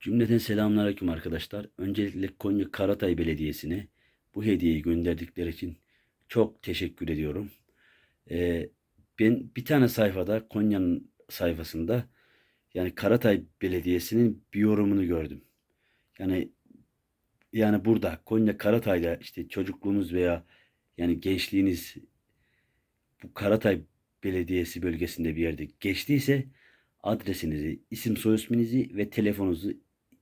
Cümleten selamünaleyküm arkadaşlar. Öncelikle Konya Karatay Belediyesi'ne bu hediyeyi gönderdikleri için çok teşekkür ediyorum. Ee, ben bir tane sayfada Konya'nın sayfasında yani Karatay Belediyesi'nin bir yorumunu gördüm. Yani yani burada Konya Karatay'da işte çocukluğunuz veya yani gençliğiniz bu Karatay Belediyesi bölgesinde bir yerde geçtiyse adresinizi, isim soy isminizi ve telefonunuzu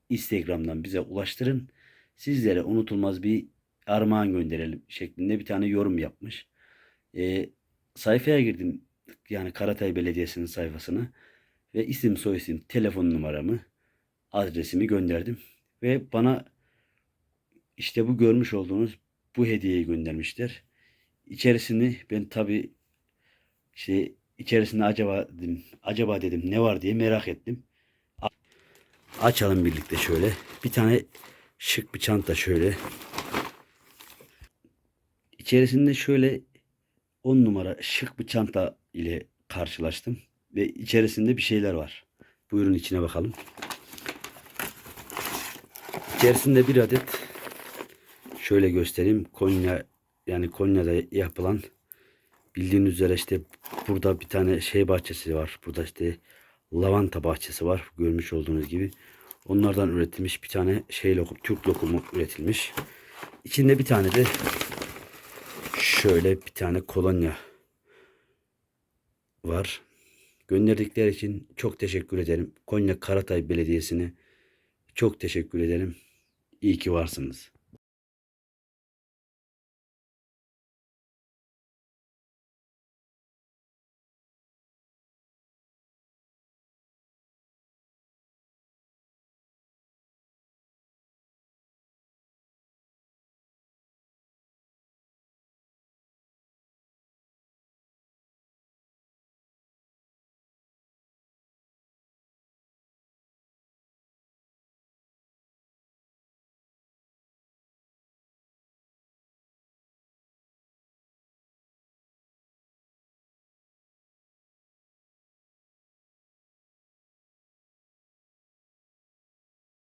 Instagram'dan bize ulaştırın. Sizlere unutulmaz bir armağan gönderelim şeklinde bir tane yorum yapmış. Ee, sayfaya girdim yani Karatay Belediyesi'nin sayfasına ve isim soy isim telefon numaramı adresimi gönderdim ve bana işte bu görmüş olduğunuz bu hediyeyi göndermişler. İçerisini ben tabi işte içerisinde acaba dedim, acaba dedim ne var diye merak ettim. Açalım birlikte şöyle. Bir tane şık bir çanta şöyle. İçerisinde şöyle 10 numara şık bir çanta ile karşılaştım. Ve içerisinde bir şeyler var. Buyurun içine bakalım. İçerisinde bir adet şöyle göstereyim. Konya yani Konya'da yapılan bildiğiniz üzere işte burada bir tane şey bahçesi var. Burada işte lavanta bahçesi var. Görmüş olduğunuz gibi. Onlardan üretilmiş bir tane şey lokum, Türk lokumu üretilmiş. İçinde bir tane de şöyle bir tane kolonya var. Gönderdikleri için çok teşekkür ederim. Konya Karatay Belediyesi'ne çok teşekkür ederim. İyi ki varsınız.